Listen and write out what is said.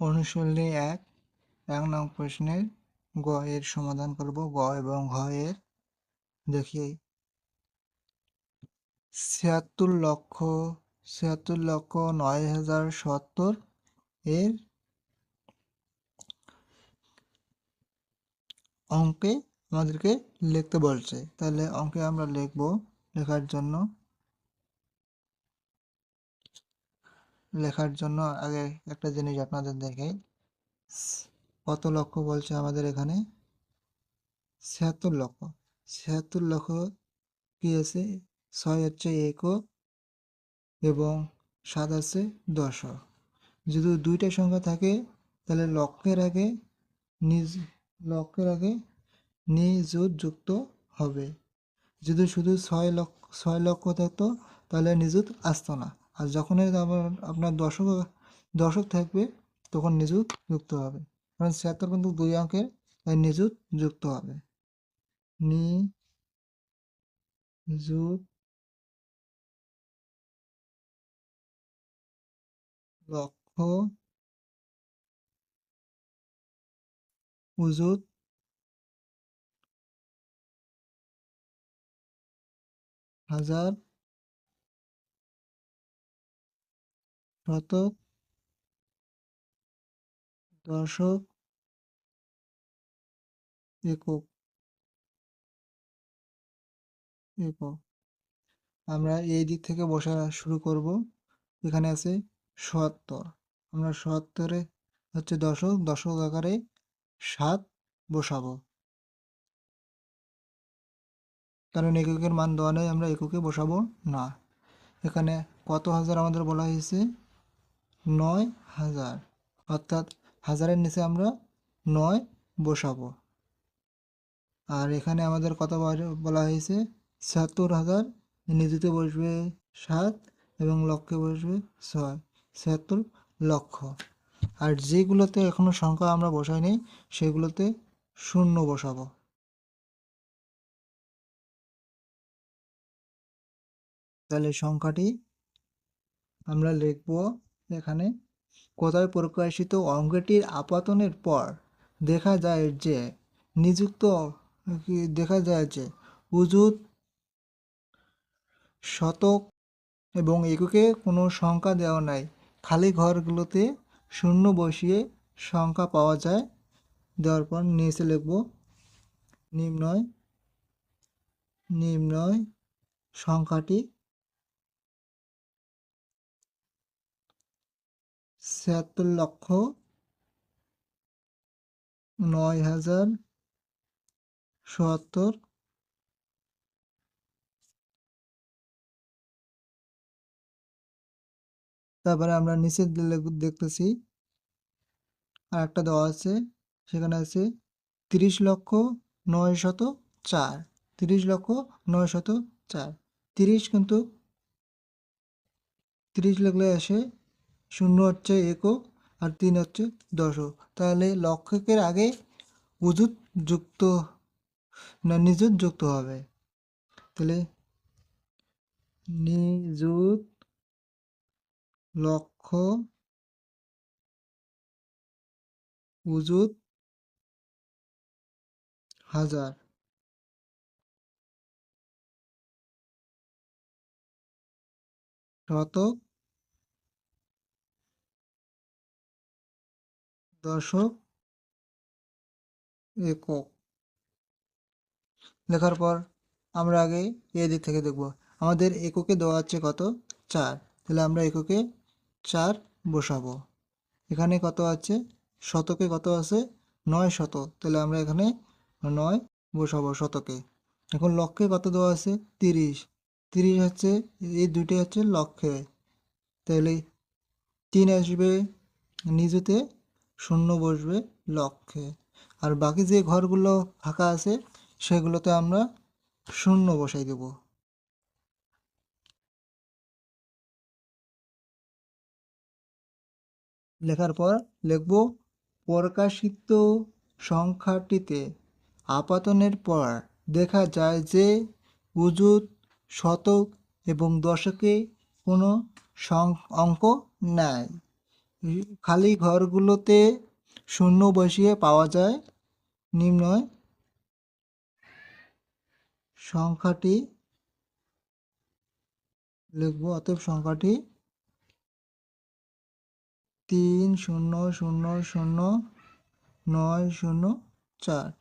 অনুশীলনী এক। এক নং প্রশ্নের গ এর সমাধান করব। গ এবং ঘ এর। দেখি। ছিয়াত্তর লক্ষ ছিয়াত্তর লক্ষ নয় হাজার সত্তর এর অঙ্কে আমাদেরকে লিখতে বলছে। তাহলে অঙ্কে আমরা লিখব লেখার জন্য। লেখার জন্য আগে একটা জিনিস আপনাদের দেখাই। কত লক্ষ বলছে আমাদের এখানে? ছিয়াত্তর লক্ষ। ছিয়াত্তর লক্ষ কি আছে? ছয় হচ্ছে একক এবং সাত আছে দশক যদি দুইটা সংখ্যা থাকে, তাহলে লক্ষের আগে নিজ, লক্ষের আগে নিযুত যুক্ত হবে। যদি শুধু ছয় লক্ষ ছয় লক্ষ থাকতো, তাহলে নিযুত আসতো না। আর যখনই আপনার দর্শক দর্শক থাকবে, তখন নিযুত যুক্ত হবে। কারণ ছিয়াত্তর কিন্তু দুই অঙ্কের নিযুত যুক্ত হবে। নি যুত লক্ষ উজুত হাজার শতক, দশক, একক একক। আমরা এই দিক থেকে বসা শুরু করব। এখানে আছে সত্তর। আমরা সত্তরে হচ্ছে দশক দশক আকারে সাত বসাবো। কারণ এককের মান দেওয়া নেই আমরা এককে বসাবো না। এখানে কত হাজার আমাদের বলা হয়েছে? নয় হাজার। অর্থাৎ হাজারের নিচে আমরা নয় বসাবো। আর এখানে আমাদের কত বলা হয়েছে? ছিয়াত্তর হাজার। নিধিতে বসবে সাত এবং লক্ষে বসবে ছয়। ছিয়াত্তর লক্ষ। আর যেগুলোতে এখনও সংখ্যা আমরা বসাই বসাইনি, সেগুলোতে শূন্য বসাবো। তাহলে সংখ্যাটি আমরা লিখব এখানে কোথায় প্রকাশিত অঙ্কটির আপাতনের পর দেখা যায় যে নিযুক্ত দেখা যায় যে উজুত শতক এবং এককে কোনো সংখ্যা দেওয়া নাই। খালি ঘরগুলোতে শূন্য বসিয়ে সংখ্যা পাওয়া যায়। দেওয়ার পর নিচে লিখব, নিম্নয় নিম্নয় সংখ্যাটি ছিয়াত্তর লক্ষ নয় হাজার সত্তর। তারপরে আমরা নিচের নিচে দেখতেছি আর একটা দেওয়া আছে, সেখানে আছে তিরিশ লক্ষ নয় শত চার, তিরিশ লক্ষ নয় শত চার। তিরিশ কিন্তু, তিরিশ লিখলে আসে শূন্য হচ্ছে একক আর তিন হচ্ছে দশক। তাহলে লক্ষকের আগে উজুত যুক্ত, না নিযুত যুক্ত হবে? তাহলে নিযুত লক্ষ উজুত হাজার। শতক দশক একক। লেখার পর আমরা আগে এ দিক থেকে দেখব। আমাদের এককে দেওয়া আছে কত? চার। তাহলে আমরা এককে চার বসাবো। এখানে কত আছে? শতকে কত আছে? নয় শত। তাহলে আমরা এখানে নয় বসাবো শতকে। এখন লক্ষে কত দেওয়া আছে? তিরিশ। তিরিশ হচ্ছে, এই দুটি হচ্ছে লক্ষে তাহলে তিন আসবে নিজেতে শূন্য বসবে লক্ষে আর বাকি যে ঘরগুলো ফাঁকা আছে, সেগুলোতে আমরা শূন্য বসাই দেব। লেখার পর লিখব, প্রকাশিত সংখ্যাটিতে আপাতনের পর দেখা যায় যে উজুত, শতক এবং দশকে কোনো অঙ্ক এই খালি ঘরগুলোতে শূন্য বসিয়ে পাওয়া যায়। নিম্নয় সংখ্যাটি লিখব, অতএব সংখ্যাটি তিন শূন্য শূন্য শূন্য নয় শূন্য চার।